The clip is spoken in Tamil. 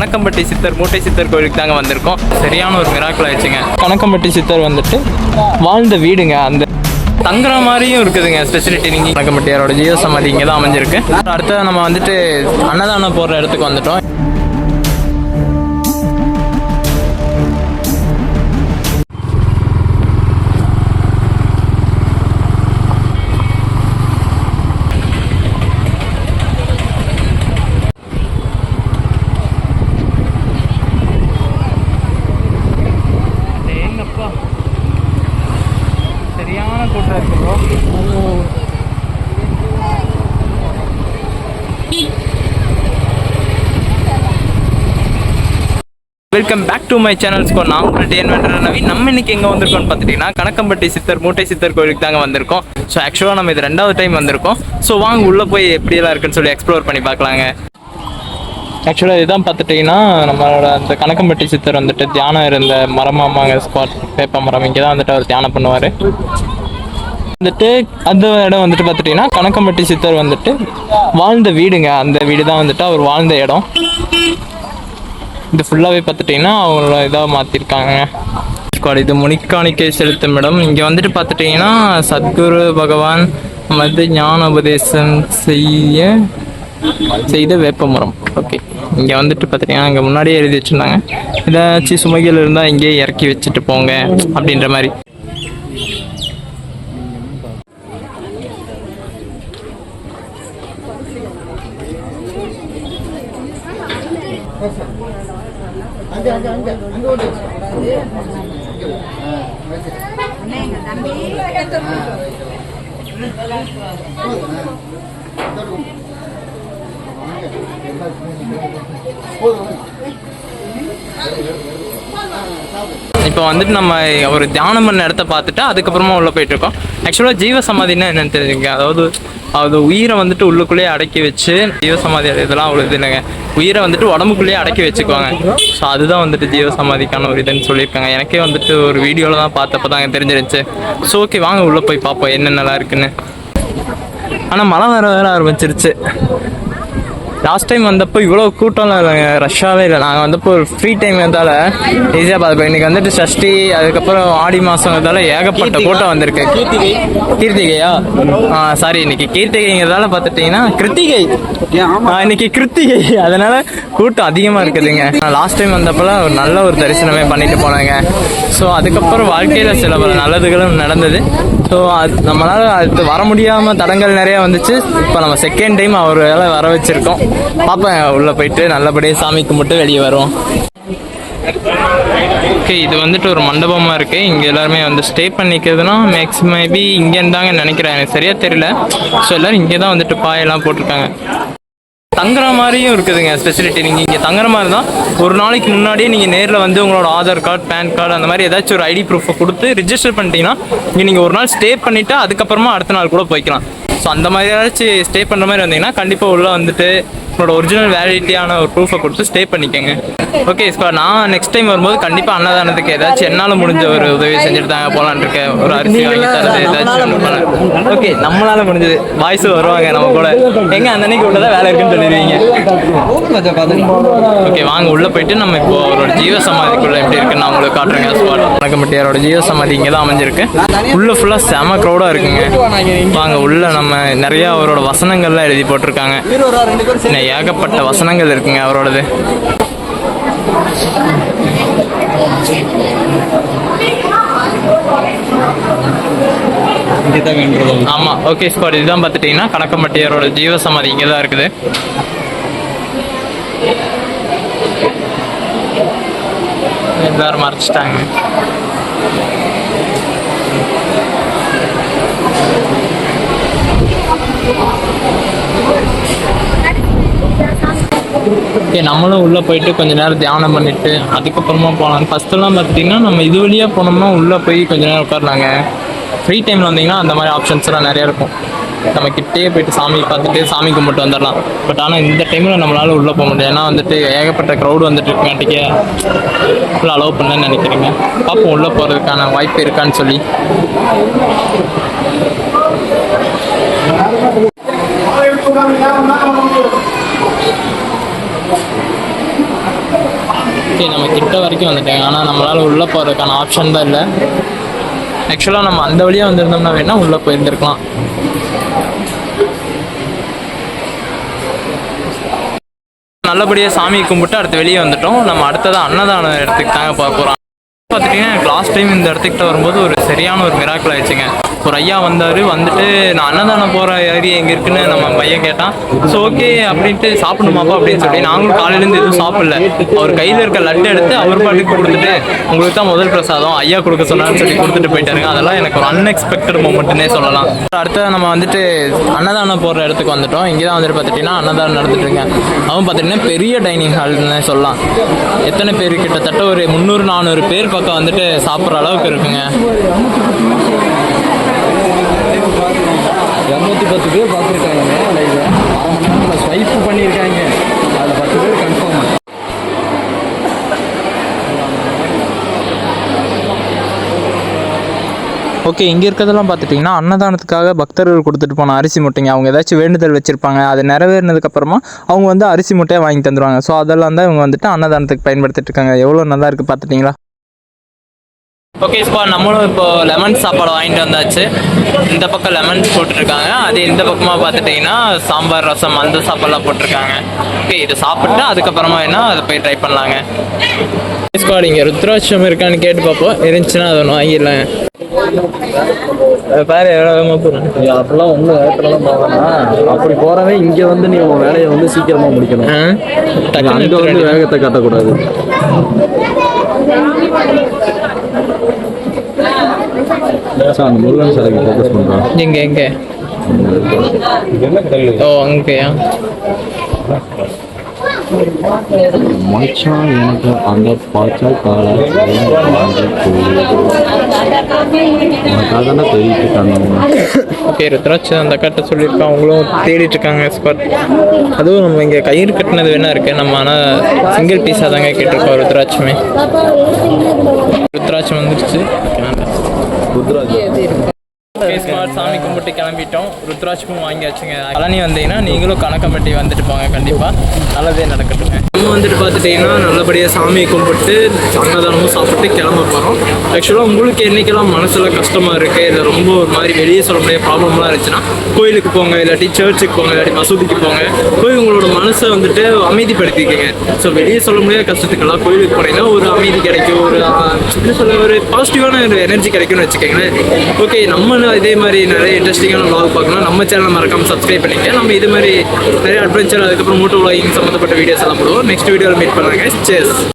கணக்கம்பட்டி சித்தர் மூட்டை சித்தர் கோயிலுக்கு தாங்க வந்திருக்கோம். சரியான ஒரு மிராக்கிள் ஆயிடுச்சுங்க. கணக்கம்பட்டி சித்தர் வந்துட்டு வாழ்ந்த வீடுங்க. அந்த தங்குற மாதிரியும் இருக்குதுங்க ஸ்பெசிலிட்டி நீங்கள் கணக்கம்பட்டியாரோட ஜீவ சமாதி இங்கே தான் அமைஞ்சிருக்கு. அடுத்தது நம்ம வந்துட்டு அன்னதானம் போடுற இடத்துக்கு வந்துட்டோம். Welcome back to my channel score நான் உங்கள் டேன் வென்ற நவீன். நம்ம இன்னைக்கு எங்கே வந்திருக்கோம்னு பார்த்துட்டிங்கன்னா கணக்கம்பட்டி சித்தர் மூட்டை சித்தர் கோயிலுக்கு தாங்க வந்திருக்கோம். ஸோ ஆக்சுவலாக நம்ம இது ரெண்டாவது டைம் வந்திருக்கோம். ஸோ வாங்க உள்ளே போய் எப்படியெல்லாம் இருக்குன்னு சொல்லி எக்ஸ்ப்ளோர் பண்ணி பார்க்கலாங்க. ஆக்சுவலாக இதுதான் பார்த்துட்டிங்கன்னா நம்மளோட அந்த கணக்கம்பட்டி சித்தர் வந்துட்டு தியானம் இருந்த மரமாமாங்க ஸ்பாட் வேப்ப மரம். இங்கே தான் வந்துட்டு அவர் தியானம் பண்ணுவார். வந்துட்டு அந்த இடம் வந்துட்டு பார்த்துட்டிங்கன்னா கணக்கம்பட்டி சித்தர் வந்துட்டு வாழ்ந்த வீடுங்க. அந்த வீடு தான் வந்துட்டு அவர் வாழ்ந்த இடம். இது ஃபுல்லாகவே பார்த்துட்டிங்கன்னா அவங்களோட இதாக மாற்றிருக்காங்க ஸ்குவாட் இது முனிக்காணிக்கை செலுத்தும் இடம். இங்கே வந்துட்டு பார்த்துட்டிங்கன்னா சத்குரு பகவான் மது ஞான உபதேசம் செய்ய செய்த வேப்பமரம். ஓகே இங்கே வந்துட்டு பார்த்துட்டிங்கன்னா இங்கே முன்னாடியே எழுதி வச்சுருந்தாங்க. ஏதாச்சும் சுமைகள் இருந்தால் இங்கேயே இறக்கி வச்சுட்டு போங்க அப்படின்ற மாதிரி. అంతే అంతే అంతే అందుకోటి పోదు ஸோ வந்துட்டு நம்ம ஒரு தியானம் பண்ண இடத்த பார்த்துட்டு அதுக்கப்புறமா உள்ளே போயிட்டு இருக்கோம். ஆக்சுவலாக ஜீவ சமாதினா என்னன்னு தெரிஞ்சுங்க அதாவது அது உயிரை வந்துட்டு உள்ளுக்குள்ளேயே அடக்கி வச்சு ஜீவ சமாதி இதெல்லாம் அவ்வளோ இதுன்னுங்க உயிரை வந்துட்டு உடம்புக்குள்ளேயே அடக்கி வச்சுக்குவாங்க. ஸோ அதுதான் வந்துட்டு ஜீவ சமாதிக்கான ஒரு இதுன்னு சொல்லியிருக்காங்க. எனக்கே வந்துட்டு ஒரு வீடியோவில் தான் பார்த்தப்ப தான் தெரிஞ்சிருச்சு. ஸோ ஓகே வாங்க உள்ளே போய் பார்ப்போம் என்னென்னலாம் இருக்குன்னு. ஆனால் மழை வர வேற ஆரம்பிச்சிருச்சு. லாஸ்ட் டைம் வந்தப்போ இவ்வளோ கூட்டம்லாம் இல்லைங்க. ரஷ்ஷாகவே இல்லை. நாங்கள் வந்தப்போ ஒரு ஃப்ரீ டைம் இருந்தால ஈஸியாக பார்த்துப்போம். இன்றைக்கி வந்துட்டு சஷ்டி அதுக்கப்புறம் ஆடி மாதங்கிறதால ஏகப்பட்ட கூட்டம் வந்திருக்கு. கீர்த்திகை. கீர்த்திகையா? ஆ சாரி இன்னைக்கு கீர்த்திகைங்கிறதால பார்த்துட்டிங்கன்னா கிருத்திகை. இன்னைக்கு கிருத்திகை. அதனால கூட்டம் அதிகமாக இருக்குதுங்க. நான் லாஸ்ட் டைம் வந்தப்போலாம் ஒரு நல்ல ஒரு தரிசனமே பண்ணிட்டு போனாங்க. ஸோ அதுக்கப்புறம் வாழ்க்கையில் சில பல நல்லதுகளும் நடந்தது. ஸோ அது நம்மளால் அது வர முடியாமல் தடங்கள் நிறையா வந்துச்சு. இப்போ நம்ம செகண்ட் டைம் அவர் வேலை வர வச்சுருக்கோம். பார்ப்பேன் உள்ளே போயிட்டு நல்லபடியாக சாமி கும்பிட்டு வெளியே வரும் ஓகே இது வந்துட்டு ஒரு மண்டபமாக இருக்குது இங்கே எல்லாருமே வந்து ஸ்டே பண்ணிக்கிறதுனா மேக்ஸிமம் மேபி இங்கேன்னு தாங்க நினைக்கிறேன். எனக்கு சரியாக தெரியல. ஸோ எல்லோரும் இங்கே தான் வந்துட்டு பாயெல்லாம் போட்டிருக்காங்க. தங்குற மாதிரியும் இருக்குதுங்க ஸ்பெசிலிட்டி நீங்கள் இங்கே தங்குற மாதிரி தான் ஒரு நாளைக்கு முன்னாடியே நீங்கள் நேரில் வந்து உங்களோட ஆதார் கார்டு பேன் கார்டு அந்த மாதிரி ஏதாச்சும் ஒரு ஐடி ப்ரூஃபை கொடுத்து ரிஜிஸ்டர் பண்ணிட்டீங்கன்னா இங்கே நீங்கள் ஒரு நாள் ஸ்டே பண்ணிவிட்டு அதுக்கப்புறமா அடுத்த நாள் கூட போய்க்கலாம். ஸோ அந்த மாதிரி ஏதாச்சும் ஸ்டே பண்ணுற மாதிரி வந்தீங்கன்னா கண்டிப்பாக உள்ளே வந்துட்டு உங்களோட ஒரிஜினல் வேலிடிட்டியான ஒரு ப்ரூஃபை கொடுத்து ஸ்டே பண்ணிக்கோங்க. ஓகே இப்போ நான் நெக்ஸ்ட் டைம் வரும்போது கண்டிப்பாக அன்னதானத்துக்கு ஏதாச்சும் என்னால் முடிஞ்ச ஒரு உதவி செஞ்சுட்டு தாங்க போகலான்னு இருக்கேன் ஒரு அரிசி வாங்கி தரது ஏதாச்சும் ஓகே நம்மளால முடிஞ்சது. வாய்ஸ் வருவாங்க நம்ம கூட. எங்க அந்த அன்னைக்கு உள்ளதா வேலை இருக்குன்னு சொல்லிடுவீங்க. ஓகே வாங்க உள்ள போயிட்டு நம்ம இப்போ அவரோட ஜீவ சமாதிக்குள்ள எப்படி இருக்குன்னு நான் உங்களுக்கு காட்டுறேங்க. ஸ்பாட் வணக்கம்பட்டியாரோட ஜீவ சமாதி இங்கே தான் அமைஞ்சிருக்கு. உள்ள ஃபுல்லாக செம க்ரௌடாக இருக்குங்க. வாங்க உள்ள நம்ம நிறைய அவரோட வசனங்கள்லாம் எழுதி போட்டிருக்காங்க. ஏகப்பட்ட வசனங்கள் இருக்குங்க அவரோடது. ஆமா ஓகே ஸ்பாட் இதுதான் பார்த்துட்டீங்கன்னா கணக்கம்பட்டியாரோட ஜீவசமாதி இங்கே தான் இருக்குது. எல்லாரும் மறைச்சிட்டாங்க. ஓகே நம்மளும் உள்ளே போயிட்டு கொஞ்ச நேரம் தியானம் பண்ணிட்டு அதுக்கப்புறமா போகலாம். ஃபஸ்ட்டெல்லாம் பார்த்தீங்கன்னா நம்ம இது வழியாக போனோம்னா உள்ளே போய் கொஞ்ச நேரம் உட்காரலாங்க. ஃப்ரீ டைமில் வந்தீங்கன்னா அந்த மாதிரி ஆப்ஷன்ஸ்லாம் நிறையா இருக்கும். நம்ம கிட்டே போயிட்டு சாமி பார்த்துட்டு சாமி கும்பிட்டு வந்துடலாம். பட் ஆனால் இந்த டைமில் நம்மளால உள்ளே போக முடியாது. ஏன்னா வந்துட்டு ஏகப்பட்ட க்ரௌடு வந்துட்டு இருக்காட்டிக்கே ஃபுல்லாக அலோவ் பண்ணலன்னு நினைக்கிறீங்க. பார்ப்போம் உள்ளே போகிறதுக்கான வாய்ப்பு இருக்கான்னு சொல்லி. ஓகே நம்ம கிட்ட வரைக்கும் வந்துட்டேன். ஆனால் நம்மளால் உள்ளே போகிறதுக்கான ஆப்ஷன் தான் இல்லை. ஆக்சுவலாக நம்ம அந்த வழியாக வந்திருந்தோம்னா வேணால் உள்ளே போயிருந்துருக்கலாம். நல்லபடியாக சாமி கும்பிட்டு அடுத்து வெளியே வந்துட்டோம். நம்ம அடுத்ததாக அன்னதான இடத்துக்கு தாங்க போக போகிறோம் பார்த்துட்டிங்கன்னா எனக்கு லாஸ்ட் டைம் இந்த இடத்துக்கிட்ட வரும்போது ஒரு சரியான ஒரு மிராக்கிள் ஆயிடுச்சுங்க. ஒரு ஐயா வந்தார் வந்துட்டு நான் அன்னதானம் போகிற ஏரியா எங்கே இருக்குன்னு நம்ம பையன் கேட்டான். ஸோ ஓகே அப்படின்ட்டு சாப்பிடணுமாப்பா? அப்படின்னு சொல்லி நாங்களும் காலையிலேருந்து எதுவும் சாப்பிடல. அவர் கையில் இருக்க லட்டு எடுத்து அவர் பாட்டுக்கு கொடுத்துட்டு உங்களுக்கு தான் முதல் பிரசாதம் ஐயா கொடுக்க சொன்னான்னு சொல்லி கொடுத்துட்டு போயிட்டாருங்க. அதெல்லாம் எனக்கு ஒரு அன்எக்ஸ்பெக்டட் மூமெண்ட்னே சொல்லலாம். அடுத்து நம்ம வந்துட்டு அன்னதானம் போகிற இடத்துக்கு வந்துட்டோம். இங்கே தான் வந்துட்டு பார்த்துட்டிங்கன்னா அன்னதானம் நடந்துட்டுருங்க. அவன் பார்த்துட்டிங்கன்னா பெரிய டைனிங் ஹால்னு சொல்லலாம். எத்தனை பேர்? கிட்டத்தட்ட ஒரு முந்நூறு நானூறு பேர் பக்கம் வந்துட்டு சாப்பிட்ற அளவுக்கு இருக்குங்க. இரநூத்தி பத்து பேர் பார்த்துருக்காங்க. லைவ்ல அரை மணி நேரத்தில் ஸ்வைப் பண்ணியிருக்காங்க. அதில் பத்து பேர் கன்ஃபார்ம் ஓகே இங்கே இருக்கிறதெல்லாம் பார்த்துட்டிங்கன்னா அன்னதானத்துக்காக பக்தர்கள் கொடுத்துட்டு போன அரிசி மூட்டைங்க. அவங்க ஏதாச்சும் வேண்டுதல் வச்சுருப்பாங்க. அது நிறைவேறினதுக்கப்புறமா அவங்க வந்து அரிசி மூட்டையை வாங்கி தந்துடுவாங்க ஸோ அதெல்லாம் தான் இவங்க வந்துட்டு அன்னதானத்துக்கு பயன்படுத்திட்டு இருக்காங்க. எவ்வளோ நல்லா இருக்குது பார்த்துட்டிங்களா? ஓகே இப்போ நம்மளும் இப்போ லெமன் சாப்பாடு வாங்கிட்டு வந்தாச்சு. இந்த பக்கம் லெமன் போட்டுருக்காங்க அதே இந்த பக்கமாக பார்த்துட்டிங்கன்னா சாம்பார் ரசம் அந்த சாப்பாடுலாம் போட்டிருக்காங்க. ஓகே இது சாப்பிட்டு அதுக்கப்புறமா வேணால் அதை போய் ட்ரை பண்ணலாங்க. ஸ்குவாட் இங்கே ருத்ராட்சம் இருக்கான்னு கேட்டு பார்ப்போம். இருந்துச்சுன்னா அதை ஒன்று வாங்கிடலாங்க. பாரு எவ்வளோ வேகமாக போகிறேன் அப்படிலாம் ஒன்றும் வேகத்துலலாம் போவேன்னா அப்படி போகிறவன் இங்கே வந்து நீ உன் வேலையை வந்து சீக்கிரமாக முடிக்கணும். அங்கே வந்து வேகத்தை காட்டக்கூடாது. சார் அந்த முருகன் சிலைக்கு ஃபோக்கஸ் பண்ணுறான் எங்க? எங்க? ஓ அங்கேயா? மச்சான் எனக்கு அந்த பாச்சா காலை உனக்காக தெரிவித்து காணும் ஓகே ருத்ராட்சம் அந்த கட்ட சொல்லியிருக்கோம் அவங்களும் தேடிட்டு இருக்காங்க ஸ்பாட் அதுவும் நம்ம இங்கே கயிறு கட்டினது வேணா இருக்கு. நம்ம ஆனால் சிங்கிள் பீஸாக தாங்க கேட்டிருக்கோம் ருத்ராட்சமே. ருத்ராட்சம் வந்துருச்சு. ருத்ராஜ் ஓகே ஸ்மார்ட் சாமி கும்பிட்டு கிளம்பிட்டோம். ருத்ராட்சமும் வாங்கியாச்சுங்க. பழனி வந்தீங்கன்னா நீங்களும் கணக்கம்பட்டி வந்துட்டு போங்க கண்டிப்பாக நல்லதே நடக்கட்டுங்க. வந்துட்டு பார்த்துட்டிங்கன்னா நல்லபடியாக சாமியை கும்பிட்டு அன்னதானமும் சாப்பிட்டு கிளம்ப போகிறோம் ஆக்சுவலாக உங்களுக்கு என்னைக்கெல்லாம் மனசில் கஷ்டமாக இருக்குது இல்லை ரொம்ப ஒரு மாதிரி வெளியே சொல்ல முடியாத ப்ராப்ளம்லாம் இருந்துச்சுன்னா கோயிலுக்கு போங்க இல்லாட்டி சர்ச்சுக்கு போங்க இல்லாட்டி மசூதிக்கு போங்க. போய் உங்களோட மனசை வந்துட்டு அமைதிப்படுத்திக்கங்க. ஸோ வெளியே சொல்ல முடியாத கஷ்டத்துக்கெல்லாம் கோயிலுக்கு போனீங்கன்னா ஒரு அமைதி கிடைக்கும் ஒரு என்ன சொல்ல ஒரு பாசிட்டிவான ஒரு எனர்ஜி கிடைக்கும்னு வச்சுக்கோங்களேன். ஓகே நம்ம இதே மாதிரி நிறைய இன்ட்ரெஸ்டிங்கான வ்ளாக் பார்க்கணும். நம்ம சேனல் மறக்காமல் சப்ஸ்கிரைப் பண்ணிக்க நம்ம இது மாதிரி நிறைய அட்வென்ச்சர் அதுக்கப்புறம் மோட்டோ vlogging சம்மந்தப்பட்ட வீடியோஸ் எல்லாம் போடுவோம். நெக்ஸ்ட் நெக்ஸ்ட் வீடியோவில் மீட் பண்ணுறாங்க சேஸ்